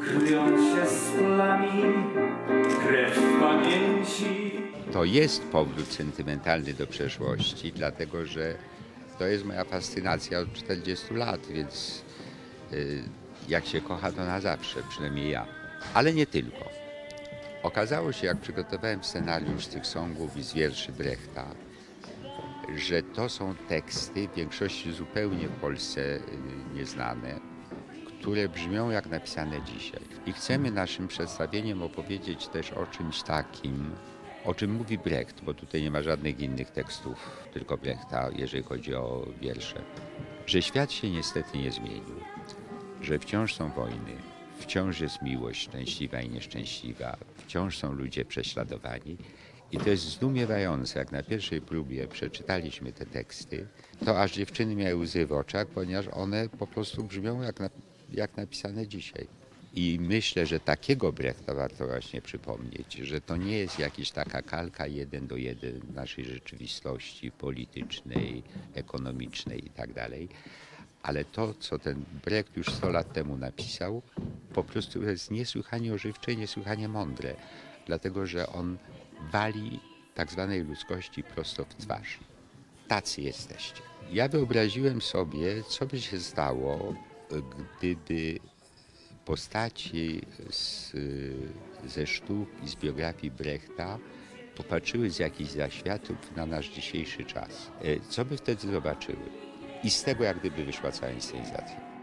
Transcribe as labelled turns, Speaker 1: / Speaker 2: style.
Speaker 1: Kryjąc się z plami, krew pamięci.
Speaker 2: To jest powrót sentymentalny do przeszłości, dlatego że to jest moja fascynacja od 40 lat, więc y, jak się kocha, to na zawsze, przynajmniej ja. Ale nie tylko. Okazało się, jak przygotowałem scenariusz tych songów i z wierszy Brechta, że to są teksty w większości zupełnie w Polsce y, nieznane, które brzmią jak napisane dzisiaj. I chcemy naszym przedstawieniem opowiedzieć też o czymś takim, o czym mówi Brecht, bo tutaj nie ma żadnych innych tekstów, tylko Brechta, jeżeli chodzi o wiersze. Że świat się niestety nie zmienił, że wciąż są wojny, wciąż jest miłość szczęśliwa i nieszczęśliwa, wciąż są ludzie prześladowani. I to jest zdumiewające, jak na pierwszej próbie przeczytaliśmy te teksty, to aż dziewczyny miały łzy w oczach, ponieważ one po prostu brzmią jak, na, jak napisane dzisiaj. I myślę, że takiego Brechta warto właśnie przypomnieć, że to nie jest jakaś taka kalka jeden do jeden naszej rzeczywistości politycznej, ekonomicznej i tak ale to, co ten Brecht już 100 lat temu napisał, po prostu jest niesłychanie ożywcze i niesłychanie mądre, dlatego że on wali tak zwanej ludzkości prosto w twarz. Tacy jesteście. Ja wyobraziłem sobie, co by się stało, gdyby postaci z, ze sztuk i z biografii Brechta popatrzyły z jakichś zaświatów na nasz dzisiejszy czas. E, Co by wtedy zobaczyły? I z tego jak gdyby wyszła cała inscenizacja.